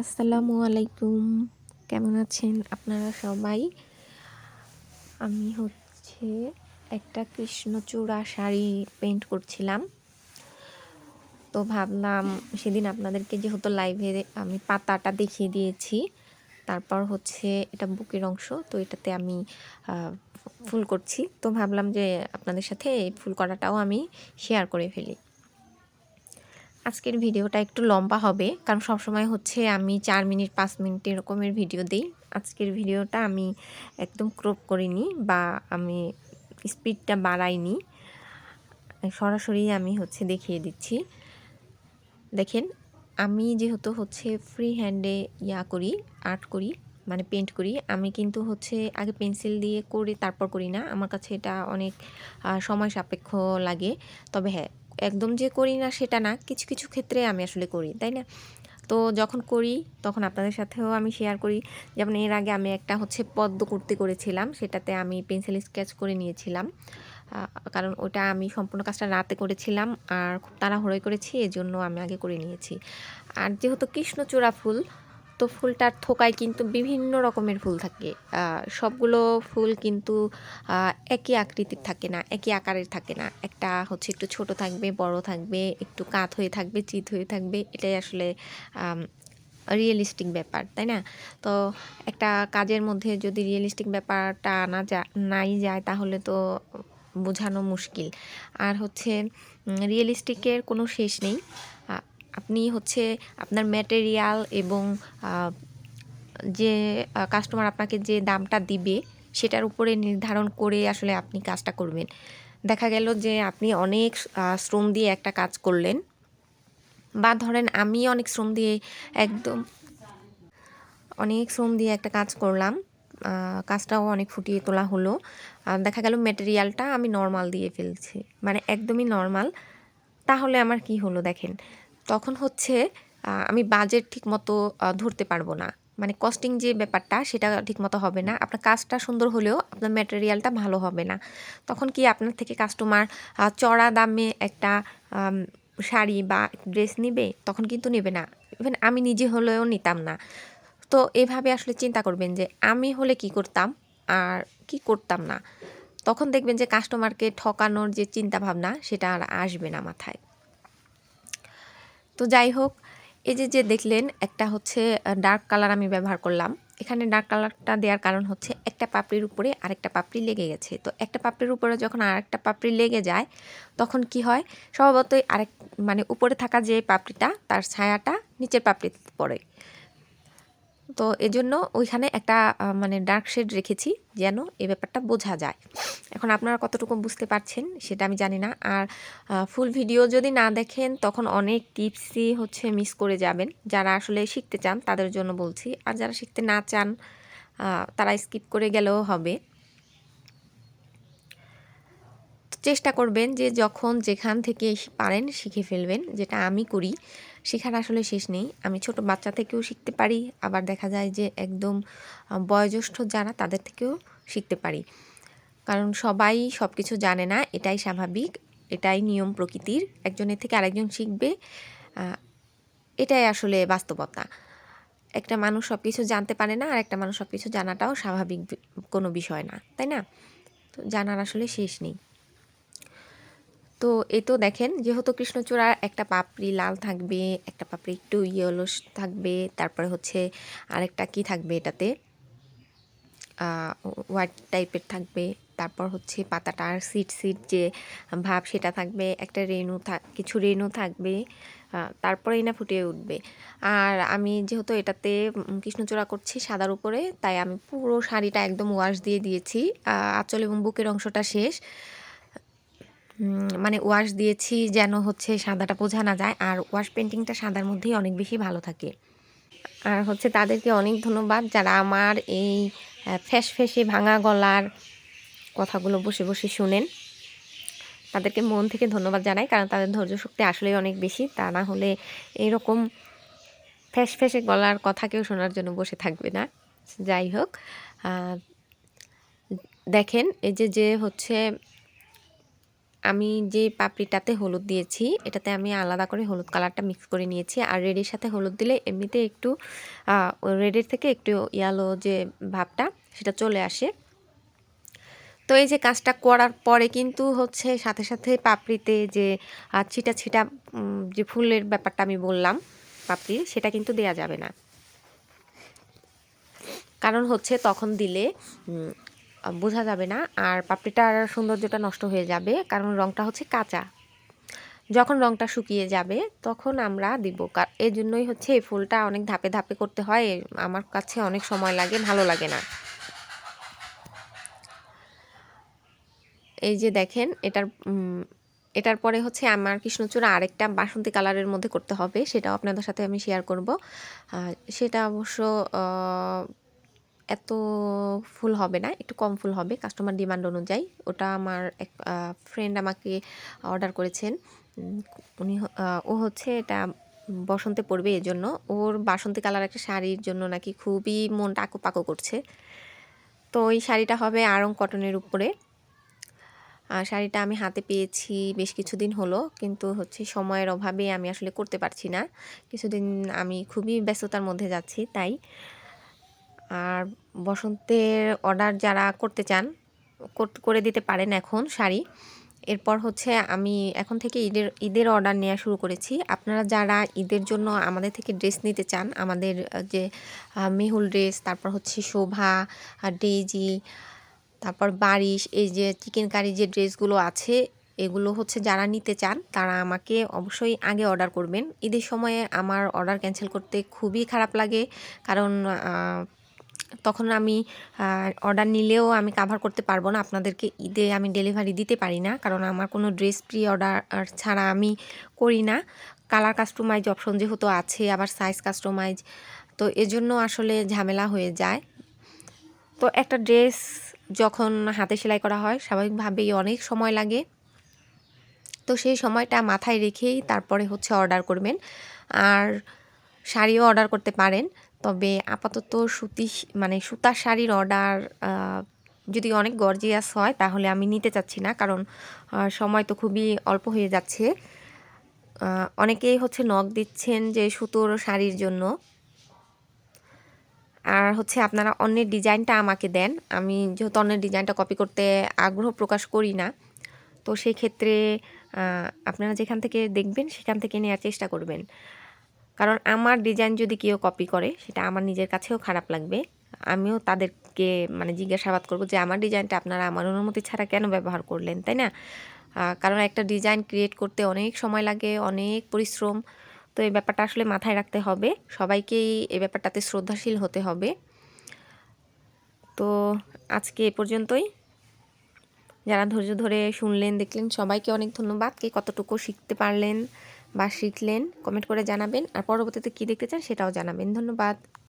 আসসালামু আলাইকুম। কেমন আছেন আপনারা সবাই? আমি হচ্ছে একটা কৃষ্ণচূড়া শাড়ি পেইন্ট করছিলাম। তো ভাবলাম সেদিন আপনাদেরকে যেহেতু লাইভে আমি পাতাটা দেখিয়ে দিয়েছি, তারপর হচ্ছে এটা বুকের অংশ, তো এটাতে আমি ফুল করছি। তো ভাবলাম যে আপনাদের সাথে ফুল করাটাও আমি শেয়ার করে ফেলি। আজকের ভিডিওটা একটু লম্বা হবে, কারণ সবসময় হচ্ছে আমি চার মিনিট, পাঁচ মিনিট এরকমের ভিডিও দিই। আজকের ভিডিওটা আমি একদম ক্রপ করিনি বা আমি স্পিডটা বাড়াইনি। সরাসরি আমি হচ্ছে দেখিয়ে দিচ্ছি। দেখেন, আমি যেহেতু হচ্ছে ফ্রি হ্যান্ডে ইয়া করি আর্ট করি মানে পেন্ট করি, আমি কিন্তু হচ্ছে আগে পেন্সিল দিয়ে করে তারপর করি না। আমার কাছে এটা অনেক সময় সাপেক্ষ লাগে। তবে হ্যাঁ একদম যে করি না সেটা না, কিছু কিছু ক্ষেত্রে আমি আসলে করি, তাই না? তো যখন করি, তখন আপনাদের সাথেও আমি শেয়ার করি। যেমন এর আগে আমি একটা হচ্ছে পদ্ম কুর্তি করেছিলাম, সেটাতে আমি পেন্সিল স্কেচ করে নিয়েছিলাম। কারণ ওটা আমি সম্পূর্ণ কাজটা রাতে করেছিলাম আর খুব তাড়াহুড়োই করেছি, এজন্য আমি আগে করে নিয়েছি। আর যেহেতু কৃষ্ণচূড়া ফুল তো ফুলটার থোকায় কিন্তু বিভিন্ন রকমের ফুল থাকে। সবগুলো ফুল কিন্তু একই আকৃতির থাকে না, একই আকারের থাকে না। একটা হচ্ছে একটু ছোট থাকবে, বড় থাকবে, একটু কাত হয়ে থাকবে, চিত হয়ে থাকবে, এটাই আসলে রিয়েলিস্টিক ব্যাপার, তাই না? তো একটা কাজের মধ্যে যদি রিয়েলিস্টিক ব্যাপারটা আনা যা, নাই যায়, তাহলে তো বোঝানো মুশকিল। আর হচ্ছে রিয়েলিস্টিকের কোনো শেষ নেই। আপনি হচ্ছে আপনার ম্যাটেরিয়াল এবং যে কাস্টমার আপনাকে যে দামটা দিবে, সেটার উপরে নির্ধারণ করে আসলে আপনি কাজটা করবেন। দেখা গেল যে আপনি অনেক শ্রম দিয়ে একটা কাজ করলেন, বা ধরেন আমি অনেক শ্রম দিয়ে একদম, অনেক শ্রম দিয়ে একটা কাজ করলাম কাজটাও অনেক ফুটিয়ে তোলা হলো দেখা গেল ম্যাটেরিয়ালটা আমি নর্মাল দিয়ে ফেলছি মানে একদমই নর্মাল তাহলে আমার কি হলো দেখেন? তখন হচ্ছে আমি বাজেট ঠিক মতো ধরতে পারব না। মানে কস্টিং যে ব্যাপারটা, সেটা ঠিকমতো হবে না। আপনার কাজটা সুন্দর হলেও আপনার ম্যাটেরিয়ালটা ভালো হবে না। তখন কি আপনার থেকে কাস্টমার চড়া দামে একটা শাড়ি বা ড্রেস নিবে? তখন কিন্তু নেবে না। ইভেন আমি নিজে হলেও নিতাম না। তো এভাবে আসলে চিন্তা করবেন যে, আমি হলে কি করতাম আর কি করতাম না? তখন দেখবেন যে কাস্টমারকে ঠকানোর যে চিন্তা ভাবনা সেটা আর আসবে না মাথায়। তো যাই হোক, এই যে যে দেখলেন, একটা হচ্ছে ডার্ক কালার আমি ব্যবহার করলাম। এখানে ডার্ক কালারটা দেওয়ার কারণ হচ্ছে, একটা পাপড়ির উপরে আরেকটা পাপড়ি লেগে গেছে। তো একটা পাপড়ির উপরে যখন আরেকটা পাপড়ি লেগে যায়, তখন কি হয়? স্বভাবতই আরেক মানে উপরে থাকা যে পাপড়িটা, তার ছায়াটা নিচের পাপড়িতে পড়ে। তো এজন্য ওইখানে একটা মানে ডার্ক শেড রেখেছি যেন এই ব্যাপারটা বোঝা যায়। এখন আপনারা কতটুকু বুঝতে পারছেন সেটা আমি জানি না। আর ফুল ভিডিও যদি না দেখেন তখন অনেক টিপসই হচ্ছে মিস করে যাবেন। যারা আসলে শিখতে চান তাদের জন্য বলছি। আর যারা শিখতে না চান তারা স্কিপ করে গেলেও হবে। চেষ্টা করবেন যে যখন যেখান থেকে পারেন শিখে ফেলবেন, যেটা আমি করি, শেখার আসলে শেষ নেই। আমি ছোট বাচ্চা থেকেও শিখতে পারি, আবার দেখা যায় যে একদম বয়োজ্যেষ্ঠ যারা তাদের থেকেও শিখতে পারি। কারণ সবাই সব কিছু জানে না, এটাই স্বাভাবিক, এটাই নিয়ম প্রকৃতির। একজনের থেকে আরেকজন শিখবে এটাই আসলে বাস্তবতা। একটা মানুষ সব কিছু জানতে পারে না, আর একটা মানুষ সব কিছু জানাটাও স্বাভাবিক কোনো বিষয় না, তাই না? তো জানার আসলে শেষ নেই। তো এ তো দেখেন, যেহেতু কৃষ্ণচূড়া একটা পাপড়ি লাল থাকবে, একটা পাপড়ি একটু ইয়েলো থাকবে, তারপরে হচ্ছে আরেকটা কি থাকবে এটাতে? হোয়াইট টাইপের থাকবে, তারপর হচ্ছে পাতাটার সিট সিট যে ভাব সেটা থাকবে, একটা রেনু থাক কিছু রেনু থাকবে তারপরেই না ফুটিয়ে উঠবে। আর আমি যেহেতু এটাতে কৃষ্ণচূড়া করছি সাদার উপরে, তাই আমি পুরো শাড়িটা একদম ওয়াশ দিয়ে দিয়েছি। আঁচল এবং বুকের অংশটা শেষ। মানে ওয়াশ দিয়েছি যেন হচ্ছে সাদাটা বোঝা না যায়। আর ওয়াশ পেন্টিংটা সাদার মধ্যেই অনেক বেশি ভালো থাকে। আর হচ্ছে তাদেরকে অনেক ধন্যবাদ যারা আমার এই ফ্যাস ফ্যাসে ভাঙা গলার কথাগুলো বসে বসে শুনেন। তাদেরকে মন থেকে ধন্যবাদ জানাই, কারণ তাদের ধৈর্য শক্তি আসলেই অনেক বেশি। তা না হলে এরকম ফ্যাস ফ্যাসে গলার কথা কেউ শোনার জন্য বসে থাকবে না। যাই হোক দেখেন এই যে যে হচ্ছে আমি যে পাপড়িটাতে হলুদ দিয়েছি, এটাতে আমি আলাদা করে হলুদ কালারটা মিক্স করে নিয়েছি। আর রেডের সাথে হলুদ দিলে এমনিতে একটু রেডের থেকে একটু ইয়ালো যে ভাবটা, সেটা চলে আসে। তো এই যে কাজটা করার পরে কিন্তু হচ্ছে সাথে সাথে পাপড়িতে যে ছিটা ছিটা যে ফুলের ব্যাপারটা আমি বললাম, পাপড়ি, সেটা কিন্তু দেয়া যাবে না। কারণ হচ্ছে তখন দিলে বোঝা যাবে না। আর পাপড়িটার সৌন্দর্যটা নষ্ট হয়ে যাবে, কারণ রঙটা হচ্ছে কাঁচা। যখন রঙটা শুকিয়ে যাবে, তখন আমরা দিব। এই জন্যই হচ্ছে এই ফুলটা অনেক ধাপে ধাপে করতে হয়। আমার কাছে অনেক সময় লাগে, ভালো লাগে না। এই যে দেখেন, এটার এটার পরে হচ্ছে আমার কৃষ্ণচূড়া আরেকটা বাসন্তী কালারের মধ্যে করতে হবে। সেটাও আপনাদের সাথে আমি শেয়ার করব। সেটা অবশ্য এত ফুল হবে না, একটু কম ফুল হবে। কাস্টমার ডিমান্ড অনুযায়ী ওটা আমার এক ফ্রেন্ড আমাকে অর্ডার করেছেন। উনি ও হচ্ছে এটা বসন্তে পড়বে এজন্য। ওর বাসন্তী কালার একটা শাড়ির জন্য নাকি খুবই মনটা পাকো করছে। তো ওই শাড়িটা হবে আরং কটনের উপরে। শাড়িটা আমি হাতে পেয়েছি বেশ কিছুদিন হলো, কিন্তু হচ্ছে সময়ের অভাবে আমি আসলে করতে পারছি না। কিছুদিন আমি খুবই ব্যস্ততার মধ্যে যাচ্ছি, তাই আর বসন্তের অর্ডার যারা করতে চান, করে দিতে পারেন এখন শাড়ি। এরপর হচ্ছে আমি এখন থেকে ঈদের ঈদের অর্ডার নেওয়া শুরু করেছি। আপনারা যারা ঈদের জন্য আমাদের থেকে ড্রেস নিতে চান, আমাদের যে মেহুল ড্রেস তারপর হচ্ছে শোভা ডেইজি তারপর বারিশ, এই যে চিকেন কারি যে ড্রেসগুলো আছে, এগুলো হচ্ছে যারা নিতে চান, তারা আমাকে অবশ্যই আগে অর্ডার করবেন। ঈদের সময়ে আমার অর্ডার ক্যান্সেল করতে খুবই খারাপ লাগে, কারণ তখন আমি অর্ডার নিলেও আমি কাভার করতে পারব না। আপনাদেরকে ঈদে আমি ডেলিভারি দিতে পারি না, কারণ আমার কোনো ড্রেস প্রি অর্ডার ছাড়া আমি করি না। কালার কাস্টমাইজ অপশন যেহেতু আছে, আবার সাইজ কাস্টমাইজ তো এজন্য আসলে ঝামেলা হয়ে যায়। তো একটা ড্রেস যখন হাতে সেলাই করা হয়, স্বাভাবিকভাবেই অনেক সময় লাগে। তো সেই সময়টা মাথায় রেখেই তারপরে হচ্ছে অর্ডার করবেন। আর শাড়িও অর্ডার করতে পারেন। তবে আপাতত সুতি মানে সুতার শাড়ির অর্ডার যদি অনেক গর্জিয়াস হয়, তাহলে আমি নিতে চাচ্ছি না, কারণ সময় তো খুবই অল্প হয়ে যাচ্ছে। অনেকেই হচ্ছে নখ দিচ্ছেন যে সুতোর শাড়ির জন্য। আর হচ্ছে আপনারা অন্যের ডিজাইনটা আমাকে দেন। আমি যেহেতু অন্যের ডিজাইনটা কপি করতে আগ্রহ প্রকাশ করি না, তো সেই ক্ষেত্রে আপনারা যেখান থেকে দেখবেন, সেখান থেকে নেওয়ার চেষ্টা করবেন। কারণ আমার ডিজাইন যদি কেউ কপি করে, সেটা আমার নিজের কাছেও খারাপ লাগবে। আমিও তাদেরকে মানে জিজ্ঞাসাবাদ করব যে, আমার ডিজাইনটা আপনারা আমার অনুমতি ছাড়া কেন ব্যবহার করলেন? তাই না? কারণ একটা ডিজাইন ক্রিয়েট করতে অনেক সময় লাগে, অনেক পরিশ্রম। তো এই ব্যাপারটা আসলে মাথায় রাখতে হবে। সবাইকেই এই ব্যাপারটাতে শ্রদ্ধাশীল হতে হবে। তো আজকে এ পর্যন্তই। যারা ধৈর্য ধরে শুনলেন, দেখলেন, সবাইকে অনেক ধন্যবাদ। কে কতটুকু শিখতে পারলেন বা শিখলেন কমেন্ট করে জানাবেন। আর পরবর্তীতে কী দেখতে চান সেটাও জানাবেন। ধন্যবাদ।